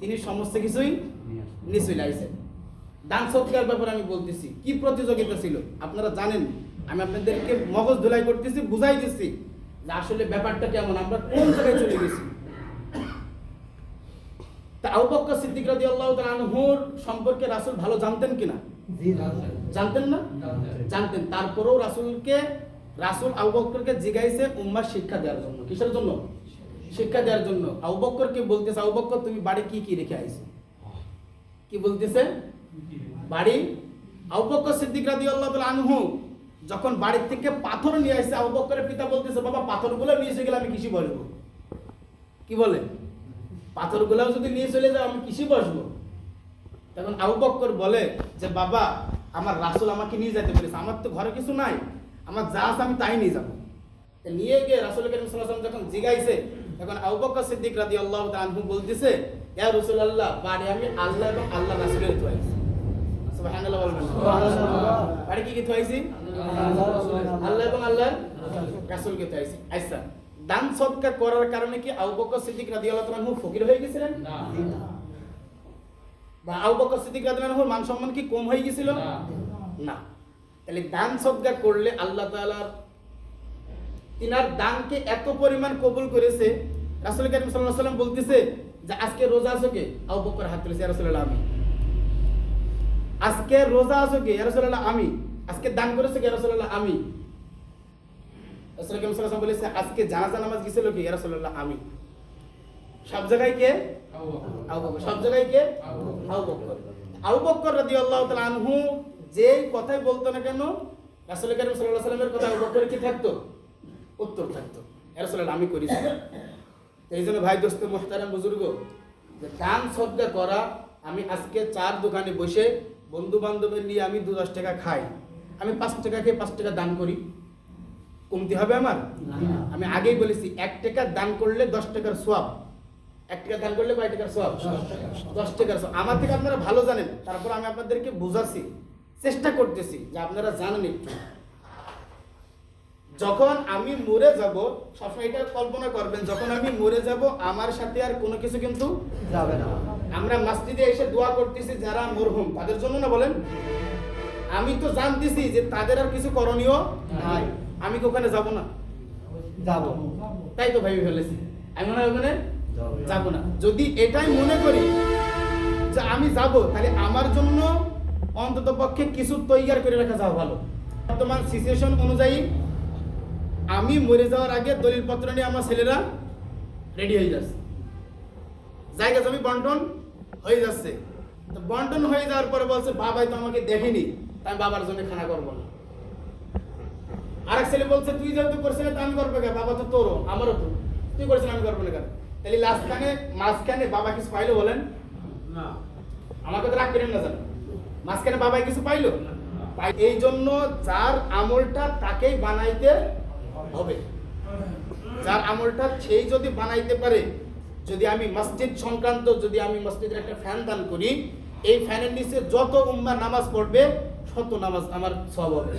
তিনি সমস্ত কিছুই দান ব্যাপারে আমি বলতেছি, কি প্রতিযোগিতা ছিল? আপনারা জানেন, আমি আপনাদেরকে মগজ ধুলাই করতেছি, বুঝাই দিচ্ছি যে আসলে ব্যাপারটা কেমন, আমরা কোন জায়গায় চলে গেছি? তা আবু বকর সিদ্দিক রাদিয়াল্লাহু তাআলা আনহুর সম্পর্কে রাসূল ভালো জানতেন কিনা? জানতেন। না? জানতেন। তারপরেও রাসূলকে রাসূল আবু বকরকে জিগাইছে উম্মাহ শিক্ষা দেওয়ার জন্য। কিসের জন্য? শিক্ষা দেওয়ার জন্য। আবু বকরকে বলতেছে আবু তুমি বাড়ি কি কি রেখে আইছো? কি বলতেছে? বাড়ি? আবু বকর সিদ্দিক রাদিয়াল্লাহু তাআলা আনহু যখন বাড়ির থেকে পাথর নিয়ে আসছে আবু পিতা বলতেছে বাবা পাথরগুলো নিয়ে এসে গেলে আমি কিসে বলব কি বলে? পাথরগুলো যদি নিয়ে চলে যাও আমি কিসে বসবো? তখন আবু বক্কর বলে যে বাবা আমার রাসূল আমাকে নিয়ে যেতে বলেছে। আমার তো ঘরে কিছু নাই। আমার যা আছে আমি তাই নিয়ে যাব। নিয়ে গিয়ে রাসূল করিম যখন জিগাইছে তখন আবু বকর সিদ্দিক রাদিয়াল্লাহু তাআলা আনহু বলতেছে ইয়া রাসূলুল্লাহ বাড়ি আমি আল্লাহ এবং আল্লাহ রাসূলের বাড়ি কি কি থুয়াইছি? আল্লাহ এবং আল্লাহ রাসূলকে থুয়াইছি। আচ্ছা দান সদকা করার কারণে কি আবু বকর সিদ্দিক রাদিয়াল্লাহু তাআলা আনহু ফকির হয়ে গেছিলেন? বা আবু বকর সিদ্দিক রাদিয়াল্লাহু মান সম্মান কি কম হয়ে গিয়েছিল না। তাহলে দান সদকা করলে আল্লাহ তাআলার তিনার দানকে এত পরিমাণ কবুল করেছে রাসূল করিম সাল্লাল্লাহু আলাইহি ওয়াসাল্লাম বলতেছে যে আজকে রোজা আছো কে? আবু বকর হাত তুলেছে রাসূলুল্লাহ আমি। আজকে রোজা আছো কে? রাসূলুল্লাহ আমি। আজকে দান করেছে কে? রাসূলুল্লাহ আমি। রাসূল করিম সাল্লাল্লাহু আলাইহি ওয়াসাল্লাম বলেছে আজকে জানাজা নামাজ গিয়েছিল কে? ইয়া রাসূলুল্লাহ আমি। সব জায়গায় কে? সব জায়গায় কে। আবু বকর। আবু বকর। রাদিয়াল্লাহু তাআলা আনহু যেই কথাই বলতো না কেন রাসূল করিম সাল্লাল্লাহু আলাইহি ওয়াসাল্লামের কথা আবু বকর কি থাকতো? উত্তর থাকতো। ইয়া রাসূলুল্লাহ আমি করেছি এই জন্য ভাই দোস্ত মুহতারাম বুজুর্গ যে দান সদ্গা করা আমি আজকে চার দোকানে বসে বন্ধু বান্ধবের নিয়ে আমি দু দশ টাকা খাই। আমি পাঁচ টাকা খেয়ে পাঁচ টাকা দান করি। কমতি হবে আমার? আমি আগেই বলেছি এক টাকা দান করলে দশ টাকার সোয়াব। এক টাকা দান করলে কয় টাকার সোয়াব? দশ টাকার সোয়াব। আমার থেকে আপনারা ভালো জানেন। তারপর আমি আপনাদেরকে বোঝাচ্ছি চেষ্টা করতেছি যে আপনারা জানেন একটু। যখন আমি মরে যাব সবসময় এটা কল্পনা করবেন যখন আমি মরে যাব আমার সাথে আর কোনো কিছু কিন্তু যাবে না। আমরা মসজিদে এসে দোয়া করতেছি যারা মরহুম। তাদের জন্য না বলেন? আমি তো জানতেছি যে তাদের আর কিছু করণীয় নাই। আমি কি ওখানে যাব না? যাব। তাই তো ভাবি ফেলেছি। আমি মনে হয় ওখানে যাব। না। যদি এটাই মনে করি যে আমি যাব তাহলে আমার জন্য অন্তত পক্ষে কিছু তৈরি করে রাখা যাওয়া ভালো। বর্তমান সিচুয়েশন অনুযায়ী আমি মরে যাওয়ার আগে দলিল পত্র নিয়ে আমার ছেলেরা রেডি হয়ে যাচ্ছে। জায়গা জমি বন্টন হয়ে যাচ্ছে। তো বন্টন হয়ে যাওয়ার পরে বলছে বাবাই তো আমাকে দেখেনি। তাই বাবার জন্য খানা করব না। আরেক ছেলে বলছে তুই যেহেতু করছিস না, আমি করব কেন? বাবা তো তোরও আমারও তো। তুই করছিস আমি করব না কেন? তাহলে লাস্টখানে মাঝখানে বাবা কিছু পাইলো বলেন? না। আমাকে তো রাগ করেন না জান? মাঝখানে বাবাই কিছু পাইলো? পাই এই জন্য যার আমলটা তাকেই বানাইতে হবে। যার আমলটা সেই যদি বানাইতে পারে যদি আমি মসজিদ সংক্রান্ত যদি আমি মসজিদের একটা ফ্যান দান করি এই ফ্যানের নিচে যত উম্মা নামাজ পড়বে শত নামাজ আমার সব হবে।